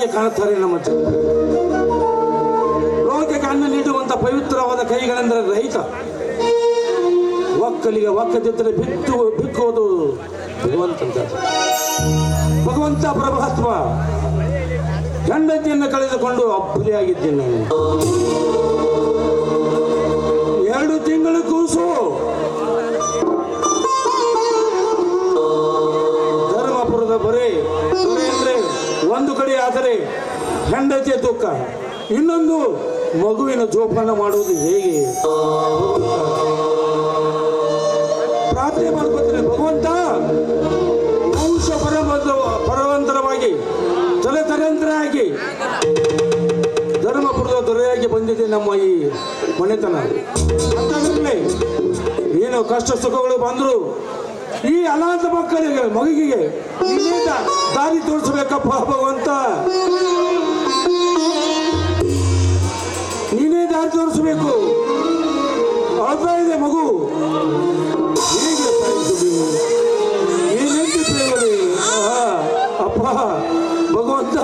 ಮುದ್ದಾಗಿ ಕಾಣುತ್ತಾರೆ ನಮ್ಮ ಜನ ಲೋಕಕ್ಕೆ ಪವಿತ್ರವಾದ ಕೈಗಳೆಂದರೆ ರೈತ. ಒಕ್ಕಲಿಗೆ ಒಕ್ಕದಿದ್ದರೆ ಬಿತ್ತು, ಬಿಕ್ಕುವುದು ಭಗವಂತಂತ. ಭಗವಂತ ಪರಮಾತ್ಮ ಹೆಂಡತಿಯನ್ನು ಕಳೆದುಕೊಂಡು ಅಬ್ಬಲಿಯಾಗಿದ್ದೇನೆ ಎರಡು ತಿಂಗಳು ಕೂಸು. ಧರ್ಮಪುರದ ಬರೀ. ಒಂದು ಕಡೆ ಆದರೆ ಹೆಂಡತಿಯ ದುಃಖ, ಇನ್ನೊಂದು ಮಗುವಿನ ಜೋಪಾನ ಮಾಡುವುದು ಹೇಗೆ? ಪ್ರಾರ್ಥನೆ ಮಾಡ್ಕೊತೀನಿ, ಭಗವಂತ ವಂಶ ಪರಮಂತ ಪರವಂತರವಾಗಿ ತಲೆತರಂತರಾಗಿ ಧರ್ಮಪುರದ ದೊರೆಯಾಗಿ ಬಂದಿದೆ ನಮ್ಮ ಈ ಮನೆತನ. ಏನು ಕಷ್ಟ ಸುಖಗಳು ಬಂದರು ಈ ಅನಾಥ ಮಕ್ಕಳಿಗೆ, ಮಗುವಿಗೆ ನೀನೇ ದಾ- ದಾರಿ ತೋರಿಸ್ಬೇಕಪ್ಪ ಭಗವಂತ. ನೀನೇ ದಾರಿ ತೋರಿಸ್ಬೇಕು. ಅಳ್ತಾ ಇದೆ ಮಗು? ಹೇಗೆ? ಏನೆಂದು ಪ್ರೇಮರೇ? ಅಪ್ಪ, ಭಗವಂತ,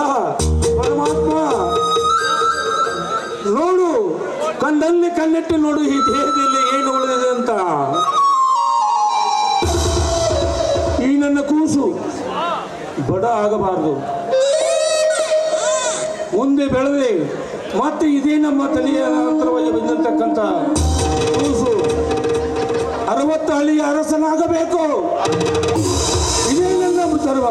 ಪರಮಾತ್ಮ. ನೋಡು ಕಂದಲ್ಲಿ ಕಣ್ಣಿಟ್ಟು ನೋಡು, ಈ ದೇಹದಲ್ಲಿ ಏನು ಉಳಿದಿದೆ ಅಂತ. ಬಡ ಆಗಬಾರದು. ಮುಂದೆ ಬೆಳೆದೇ ಮತ್ತೆ ಇದೇ ನಮ್ಮ ತಲೆಯ ನಂತರವಾಗಿ ಬಂದಿರತಕ್ಕಂಥ ಅರವತ್ತು ಹಳ್ಳಿಯ ಅರಸನಾಗಬೇಕು. ಇದೇ ನನ್ನ ಧರ್ಮ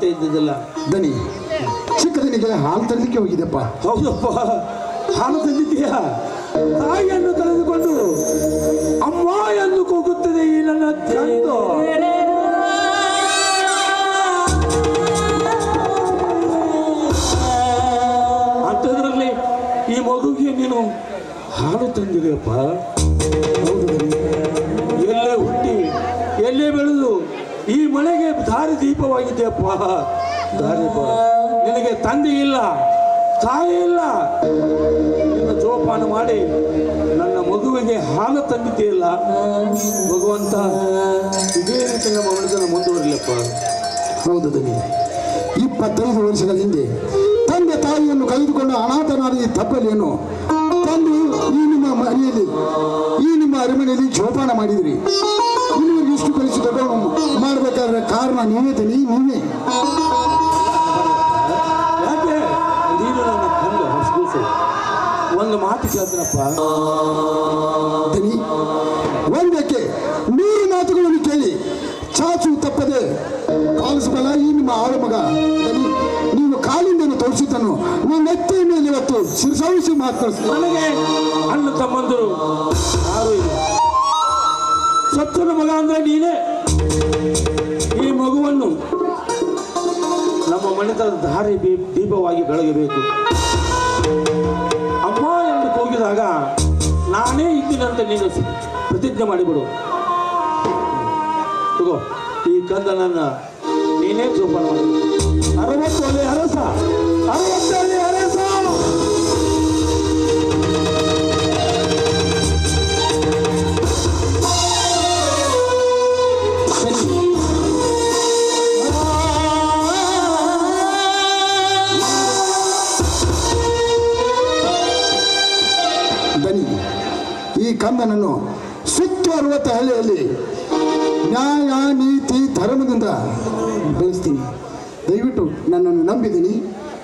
ಕಾಣ್ತಾ ಇದ್ದಿದ್ದಿಲ್ಲ. ದನಿ ಚಿಕ್ಕದನಿಗೆ ಹಾಲು ತರಲಿಕ್ಕೆ ಹೋಗಿದ್ದೆಪ್ಪ ಹೌದಪ್ಪ ಹಾಲು ತಂದಿದ್ದೀಯಾ? ತಾಯಿಯನ್ನು ಕಳೆದುಕೊಂಡು ಅಮ್ಮ ಎಂದು ಕೂಗುತ್ತದೆ ಈ ನನ್ನ ತಂದು ಅಂಥದ್ರಲ್ಲಿ ಈ ಮಗುಗೆ ನೀನು ಹಾಲು ತಂದಿದೆಯಪ್ಪ? ಹೌದು. ಎಲ್ಲೇ ಹುಟ್ಟಿ ಎಲ್ಲೇ ಬೆಳೆದು ಈ ಮನೆಗೆ ದಾರಿ ದೀಪವಾಗಿದೆಯಪ್ಪ ದಾರಿ ನಿನಗೆ ತಂದೆ ಇಲ್ಲ, ತಾಯಿ ಇಲ್ಲ. ಜೋಪಾನ ಮಾಡಿ ನನ್ನ ಮಗುವಿಗೆ ಹಾಲು ತಂದಿದ್ದೀಯಲ್ಲ ಭಗವಂತ, ಇದೇ ರೀತಿ ನಮ್ಮ ಮನಸ್ಸನ್ನು ಮುಂದುವರಿಲಪ್ಪ ಹೌದು ದನಿ. ಇಪ್ಪತ್ತೈದು ವರ್ಷಗಳ ಹಿಂದೆ ತಂದೆ ತಾಯಿಯನ್ನು ಕಳೆದುಕೊಂಡು ಅನಾಥನಾದ ತಪ್ಪಲೇನು ತಂದು ಈ ನಿಮ್ಮ ಮನೆಯಲ್ಲಿ, ಈ ನಿಮ್ಮ ಅರಮನೆಯಲ್ಲಿ ಜೋಪಾನ ಮಾಡಿದ್ರಿ. ಇನ್ನುವರೆಗೆ ಇಷ್ಟು ಕಳಿಸಿ ತಗೊಂಡು ಮಾಡಬೇಕಾದ್ರೆ ಕಾರಣ ನೀವೇ ತನಿ ನೀವೇ. ಯಾಕೆ? ನೀನು ನನ್ನ ಕಂದು ಹಸ್ಗೂಸು ಒಂದು ಮಾತು ಕೇಳ್ತೀನಪ್ಪ. ತನಿ ಒಂದಕ್ಕೆ ನೂರು ಮಾತುಗಳನ್ನು ಕೇಳಿ. ಚಾಚು ತಪ್ಪದೆ ಪಾಲಿಸಬಲ್ಲ ಈ ನಿಮ್ಮ ಆಳ ಮಗ. ದನಿ ನೀವು ಕಾಲಿಂದನು ತೋರಿಸಿದ್ದನು ನನ್ನ ನೆತ್ತೆಯ ಮೇಲೆ ಇವತ್ತು ಶಿರಸಾವಿಸಿ ಮಾತನಾಡಿಸ್ತೀನಿ ನನಗೆ ಅಣ್ಣ ತಮ್ಮಂದರು ಯಾರು ಇಲ್ಲ. ಸತ್ತನ ಮಗ ಅಂದ್ರೆ ನೀನೇ? ಈ ಮಗುವನ್ನು ನಮ್ಮ ಮನೆತನದ ದಾರಿ ದೀಪ- ದೀಪವಾಗಿ ಬೆಳಗಬೇಕು. ಅಮ್ಮ ಎಂದು ಕೂಗಿದಾಗ, ನಾನೇ ಇದ್ದೀನಂತ ನೀನು ಪ್ರತಿಜ್ಞೆ ಮಾಡಿಬಿಡು. ಈ ಕಂದನನ್ನ ನೀನೇ ಜೋಪಾನ ಮಾಡಿ. ಅರವತ್ತು ಅರಸ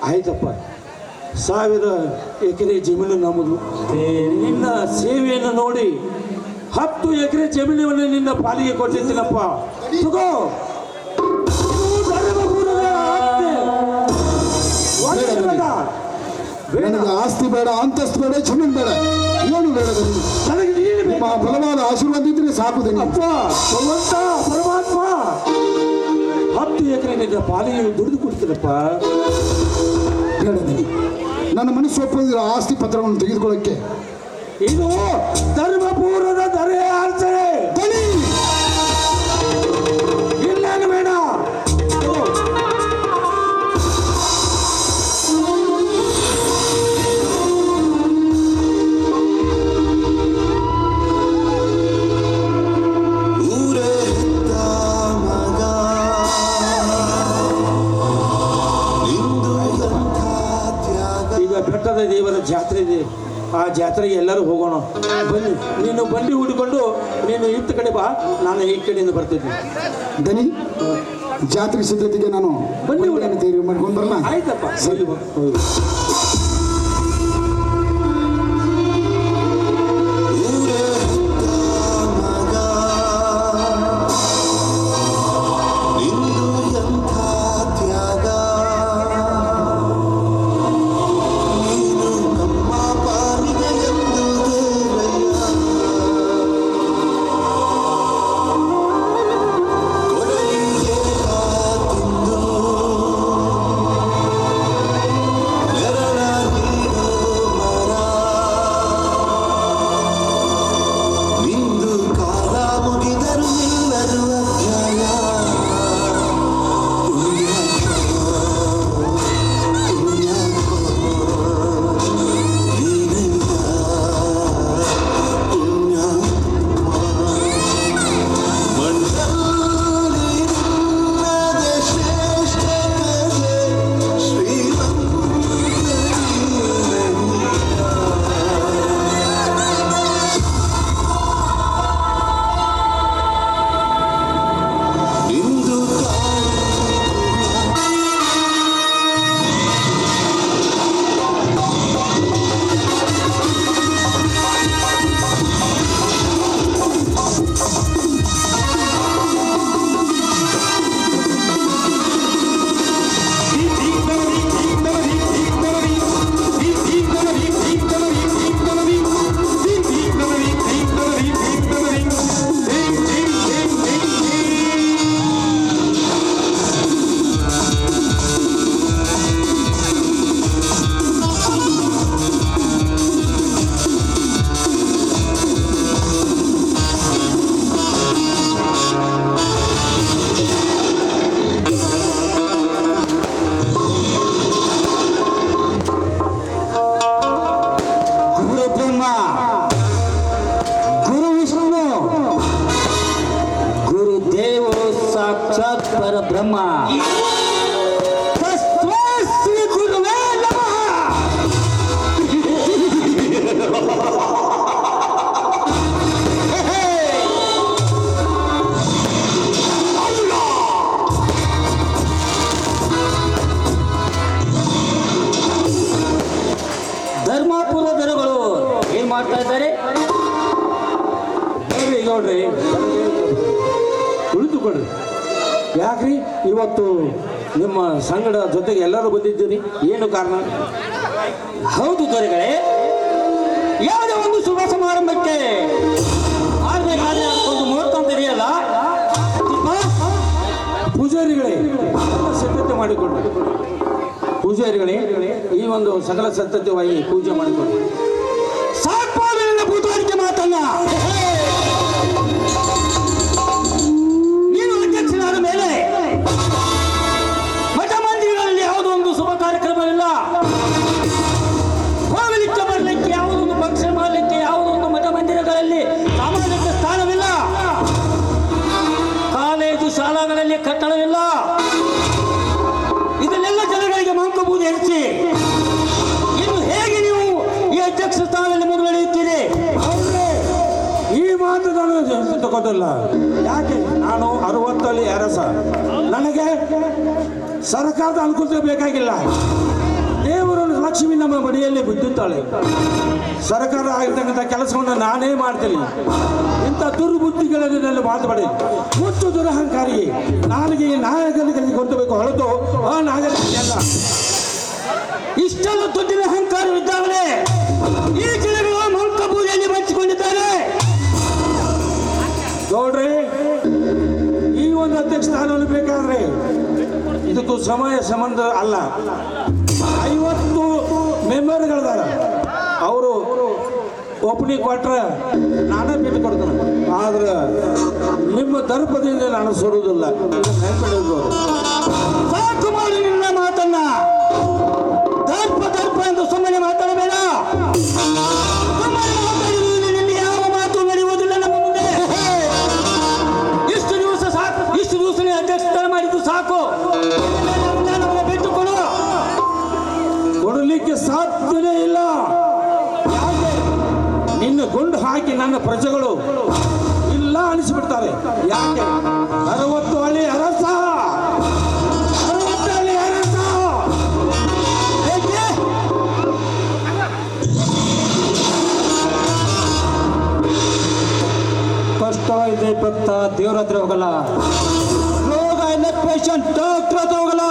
ಆಯ್ತಪ್ಪ. ಸಾವಿರ ಎಕರೆ ಜಮೀನು ನಮ್ಮದು. ನಿನ್ನ ಸೇವೆಯನ್ನು ನೋಡಿ ಹತ್ತು ಎಕರೆ ಜಮೀನವನ್ನು ನಿನ್ನ ಪಾಲಿಗೆ ಕೊಟ್ಟಿದ್ದೀನಪ್ಪ ತಗೋ. ನನಗೆ ಆಸ್ತಿ ಬೇಡ ಅಂತಸ್ತು ಬೇಡ ಜಮೀನು ಬೇಡ. ಏನು ಬೇಡ ನನಗೆ? ನಿಮ್ಮ ಬಲವಾದ ಆಶೀರ್ವಾದ ಇದ್ರೆ ಸಾಕು ಅಪ್ಪ ಭಗವಂತ ಪರಮಾತ್ಮ. ಹತ್ತು ಎಕರೆ ನಿನ್ನ ಪಾಲಿಗೆ ದುಡಿದು ಕೊಡ್ತೀನಪ್ಪ. ಬೇಡ ದನಿ ನನ್ನ ಮನಸ್ಸು ಆಸ್ತಿ ಪತ್ರವನ್ನು ತೆಗೆದುಕೊಳ್ಳೋಕ್ಕೆ. ಇದು ಧರ್ಮಪೂರ್ವದ ಬೆಟ್ಟದ ದೇವರ ಜಾತ್ರೆ ಇದೆ. ಆ ಜಾತ್ರೆಗೆ ಎಲ್ಲರೂ ಹೋಗೋಣ. ಬನ್ನಿ. ನೀನು ಬಂಡಿ ಹುಡುಕೊಂಡು ನೀನು ಇತ್ತ ಕಡೆ ಬಾ. ನಾನು ಈ ಕಡೆಯಿಂದ ಬರ್ತಿದ್ದೆ. ದನಿ ಜಾತ್ರೆ ಸಿದ್ಧತೆಗೆ ನಾನು ಬನ್ನಿ ಹುಡುಗ. ಬಂಡಿಯನ್ನು ತಯಾರಿ ಮಾಡ್ಕೊಂಡು ಬರೋಣ. ಆಯ್ತಪ್ಪ. ಉಳಿದುಕೊಡ್ರಿ ಯಾಕ್ರಿ? ಇವತ್ತು ನಿಮ್ಮ ಸಂಗಡ ಜೊತೆಗೆ ಎಲ್ಲರೂ ಬಂದಿದ್ದೀರಿ. ಏನು ಕಾರಣ? ಹೌದು ದೊರೆಗಳೇ, ಯಾವುದೇ ಒಂದು ಶುಭ ಸಮಾರಂಭಕ್ಕೆ ಒಂದು ಮುಹೂರ್ತ ಅಂತ ಇದೆಯಲ್ಲ? ಪೂಜಾರಿಗಳೇ ಸಿದ್ಧತೆ ಮಾಡಿಕೊಂಡು. ಪೂಜಾರಿಗಳೇ, ಈ ಒಂದು ಸಕಲ ಸತ್ತತೆವಾಗಿ ಪೂಜೆ ಮಾಡಿಕೊಂಡು. ಸಾಮಾಜಿಕ ಸ್ಥಾನವಿಲ್ಲ. ಕಾಲೇಜು ಶಾಲಾಗಳಲ್ಲಿ ಕಟ್ಟಡವಿಲ್ಲ. ಇದನ್ನೆಲ್ಲ ಜನಗಳಿಗೆ ಮಂಕಬಹುದು ಹೆಚ್ಚಿ ಇನ್ನು ಹೇಗೆ ನೀವು ಈ ಅಧ್ಯಕ್ಷ ಸ್ಥಾನದಲ್ಲಿ ಮುಂದುವರಿಯುತ್ತೀರಿ? ಈ ಮಾತು ನಾನು ತಗೋದಿಲ್ಲ ಯಾಕೆ? ನಾನು ಅರವತ್ತಲ್ಲಿ ಅರಸ ನನಗೆ ಸರ್ಕಾರದ ಅನುಕೂಲ ಬೇಕಾಗಿಲ್ಲ. ಲಕ್ಷ್ಮಿ ನಮ್ಮ ಮಡಿಯಲ್ಲಿ ಬಿದ್ದುತ್ತಾಳೆ ಸರ್ಕಾರ ಆಗಿರ್ತಕ್ಕಂಥ ಕೆಲಸವನ್ನು ನಾನೇ ಮಾಡ್ತೀನಿ. ಇಂಥ ದುರ್ಬುದ್ಧಿಗಳಲ್ಲಿ ನನ್ನ ಮಾತುಪಡಿ ಮುಚ್ಚು ದುರಹಂಕಾರಿ ನಾಲಿಗೆ ನಾಯಕನಿಗೆ ಗೊತ್ತಬೇಕು ಹೊರತು ಆ ನಾಗರಿಕ ಅಲ್ಲ. ಇಷ್ಟೆಲ್ಲ ದುಡ್ಡಿನ ಇದ್ದಾವೆ ಈ ಜನಗಳು ಮಂಕ ಪೂಜೆಯಲ್ಲಿ ಬಚ್ಚಿಕೊಂಡಿದ್ದಾರೆ ನೋಡ್ರಿ, ಈ ಒಂದು ಅಧ್ಯಕ್ಷ ಸ್ಥಾನವನ್ನು ಬೇಕಾದ್ರೆ ಇದಕ್ಕೂ ಸಮಯ ಸಂಬಂಧ ಅಲ್ಲ. ಐವತ್ತು ಮೆಂಬರ್ಗಳಿದಾರ ಅವರು ಒಪ್ಪಿಗೆ ಕೊಟ್ಟರೆ ನಾನೇ ಬಿಟ್ಟು ಕೊಡ್ತೇನೆ. ಆದ್ರೆ ನಿಮ್ಮ ದರ್ಪದಿಂದ ನಾನು ನಿನ್ನ ಮಾತನ್ನ ಸಾಧ್ಯವೇ ಇಲ್ಲ. ನಿನ್ನ ಗುಂಡು ಹಾಕಿ ನನ್ನ ಪ್ರಜೆಗಳು ಇಲ್ಲ ಅನಿಸ್ಬಿಡ್ತಾರೆ. ಯಾಕೆ? ಅರವತ್ತು ಹಳ್ಳಿ ಅರಸ. ಇದೆ ಭಕ್ತ ದೇವ್ರ ಹತ್ರ ಹೋಗಲ್ಲ. ರೋಗ ಇಲ್ಲ ಪೇಷಂಟ್ ಡಾಕ್ಟ್ರ ಹತ್ರ ಹೋಗಲ್ಲ.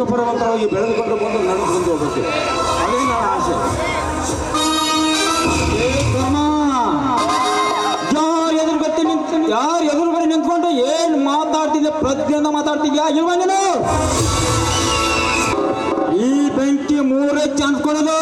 ವಂಶಪರವಂತರಾಗಿ ಬೆಳೆದುಕೊಂಡು ಬಂದು ನನ್ನ ಬಂದು ಹೋಗುತ್ತೆ ಅದೇ ನನ್ನ ಆಸೆ. ಯಾರು ಎದುರು ನಿಂತ ಯಾರು ಎದುರು ಬರೀ ನಿಂತ್ಕೊಂಡು ಏನು ಮಾತಾಡ್ತಿದ್ದೆ ಪ್ರತಿಯೊಂದು ಮಾತಾಡ್ತಿದ್ಯಾ? ಇಲ್ವಾ ನೀನು? ಈ ಬೆಂಕಿ ಮೂರೇ ಚಾನ್ಸ್ ಕೊಡೋದು.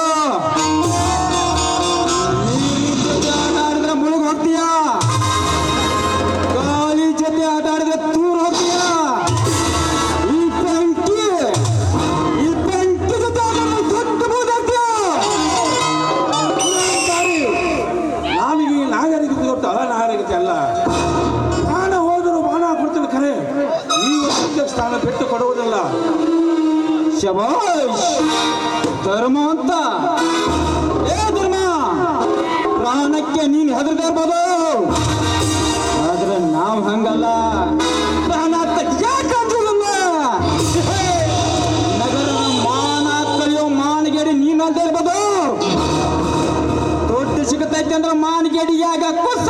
ದುಡ್ಡು ಸಿಗತೈತೆ ಅಂದ್ರೆ ಮಾನಗೇಡಿ ಯಾಗ ಕುಸ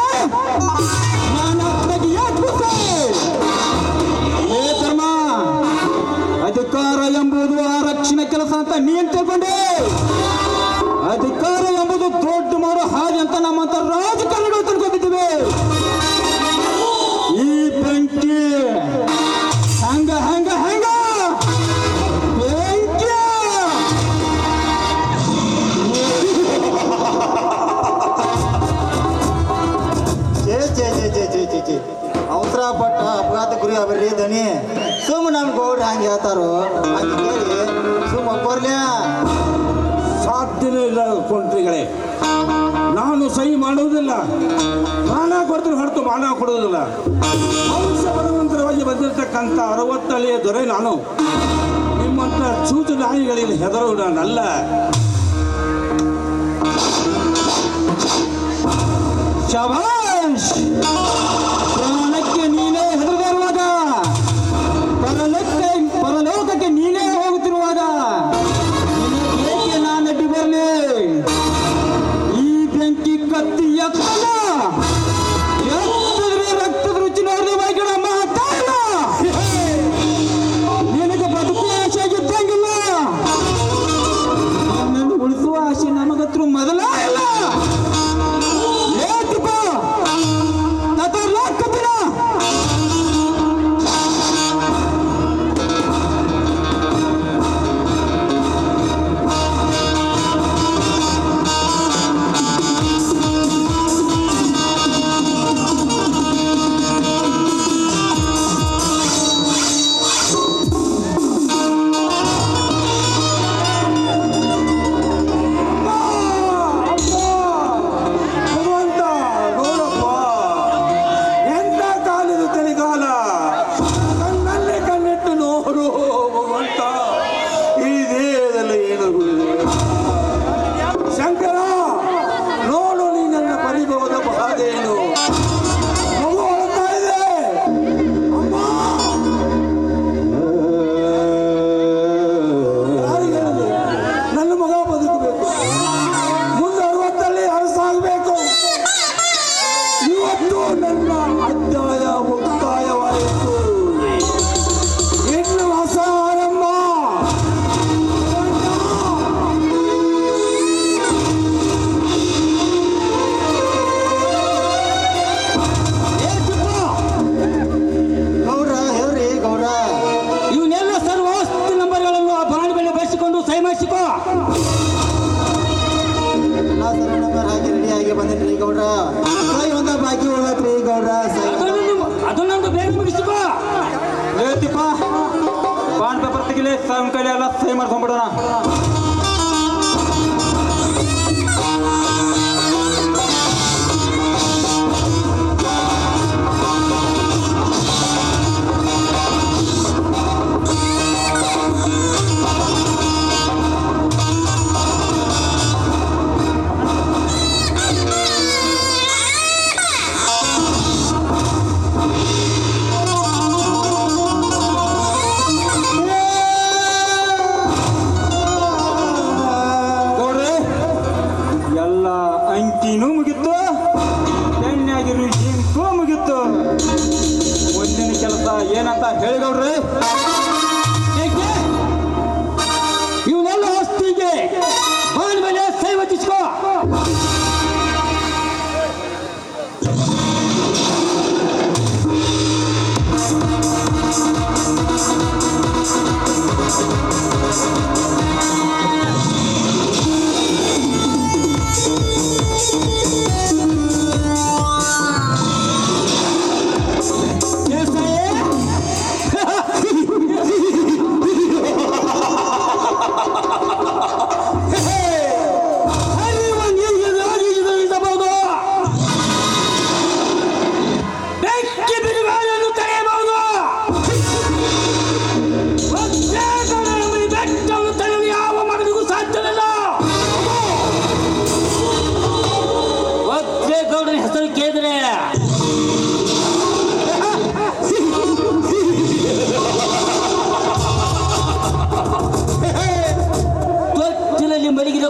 ಮಾನ ಯಾಕೆ ಕುಸ ಏ ಧರ್ಮ ಅಧಿಕಾರ ಎಂಬುದು ಆರಕ್ಷಣೆ ಕೆಲಸ ಅಂತ ನೀನ್ ತಿಳ್ಕೊಂಡೆ ಅಧಿಕಾರ ಎಂಬುದು ದೊಡ್ಡ ಮಾಡೋ ಹಾಗೆ ಅಂತ ನಮ್ಮಂತ ರಾಜಕಾರಣಿಗಳು ದನಿ. ಸುಮ್ಮ ನಮ್ಮ ಗೌಡ್ರು ಹಂಗೆ ಹೇಳ್ತಾರೋ, ಹಂಗೆ ಕೇಳಿ. ಬರ್ಲ್ಯಾ ಸಾಧ್ಯನೇ ಇಲ್ಲ ಕೊಂಟ್ರಿಗಳೇ. ನಾನು ಸಹಿ ಮಾಡುವುದಿಲ್ಲ. ಪ್ರಾಣ ಕೊಡ್ತೀನಿ ಹೊರತು ಮಾನ ಕೊಡುವುದಿಲ್ಲ. ವಂಶ ಬಲವಂತರವಾಗಿ ಬಂದಿರತಕ್ಕಂಥ ದೊರೆ ನಾನು. ನಿಮ್ಮಂಥ ಚೂಚು ನಾಯಿಗಳಿಗೆ ಹೆದರು ನಾನಲ್ಲ. ಶಬಾಷ್!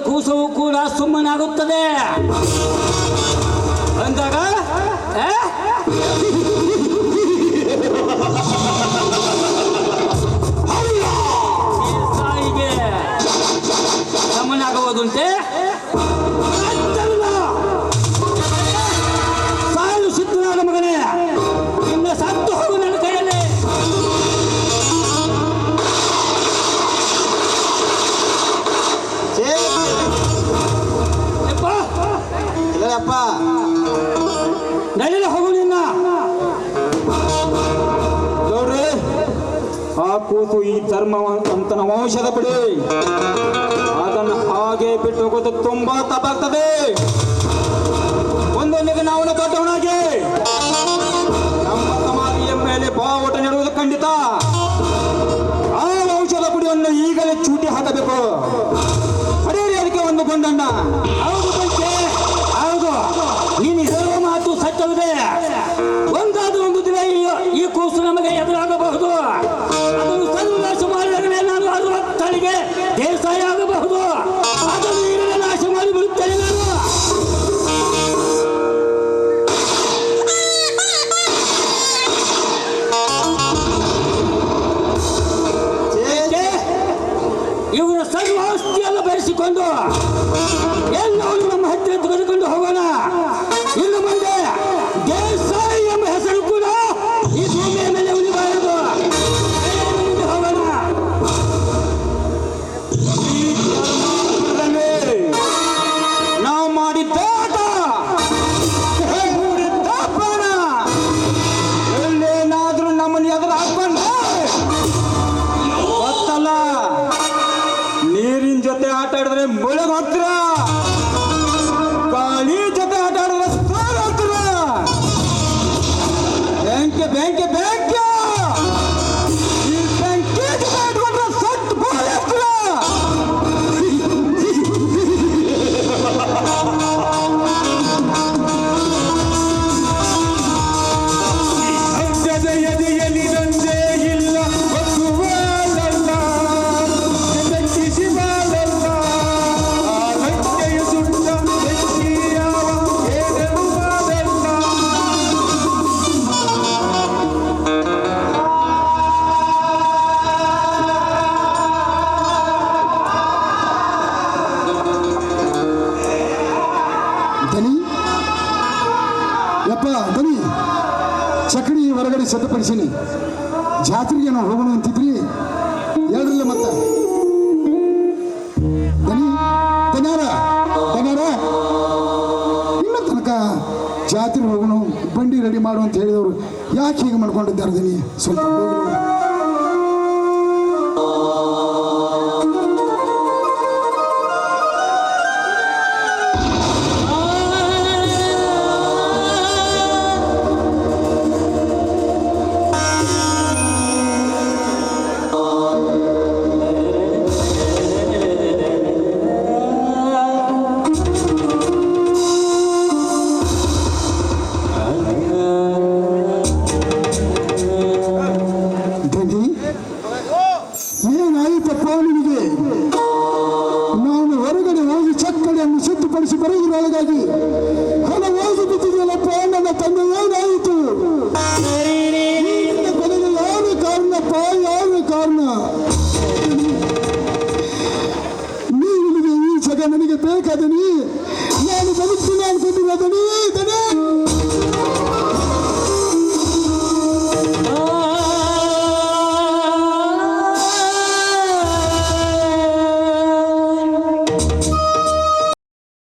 ಕೂಸವು ಕೂಡ ಸುಮ್ಮನಾಗುತ್ತದೆ. ಅಂದಾಗ ಸುಮ್ಮನಾಗುವುದುಂಟೆ ಧರ್ಮವನ್ನು ತನ್ನ ವಂಶದ ಬಿಡಿ. ಅದನ್ನು ಹಾಗೆ ಬಿಟ್ಟು ಹೋಗೋದು ತುಂಬಾ ತಪ್ಪಾಗ್ತದೆ. ಒಂದೊಂದಿಗೆ ನಾವು ದೊಡ್ಡವನಾಗಿ ನಮ್ಮ ಸಮಾಧಿಯ ಮೇಲೆ ಬಾವುಟ ನೀಡುವುದು ಖಂಡಿತ. ಆ ವಂಶದ ಪುಡಿಯನ್ನು ಈಗಲೇ ಚೂಟಿ ಹಾಕಬೇಕು. ಅದಕ್ಕೆ ಒಂದು ಗೊಂದಣ್ಣ ಏನು ನಮ್ಮ ಹತ್ತಿರ ತೆಗೆದುಕೊಂಡು ಹೋಗೋಣ. ಸಿದ್ಧಪಡಿಸೀನಿ ಜಾತ್ರೆಗೆ ನಾವು ಹೋಗೋಣ ಅಂತಿದ್ರಿ? ಹೇಳ್ರಲ್ಲ ಮತ್ತೆ. ತನಾರ ತನಾರ ತನಕ ಜಾತ್ರೆ ಹೋಗೋಣ, ಬಂಡಿ ರೆಡಿ ಮಾಡು ಅಂತ ಹೇಳಿದವರು. ಯಾಕೆ ಹೀಗೆ ಮಾಡ್ಕೊಂಡಿದ್ದಾರೆ ಸ್ವಲ್ಪ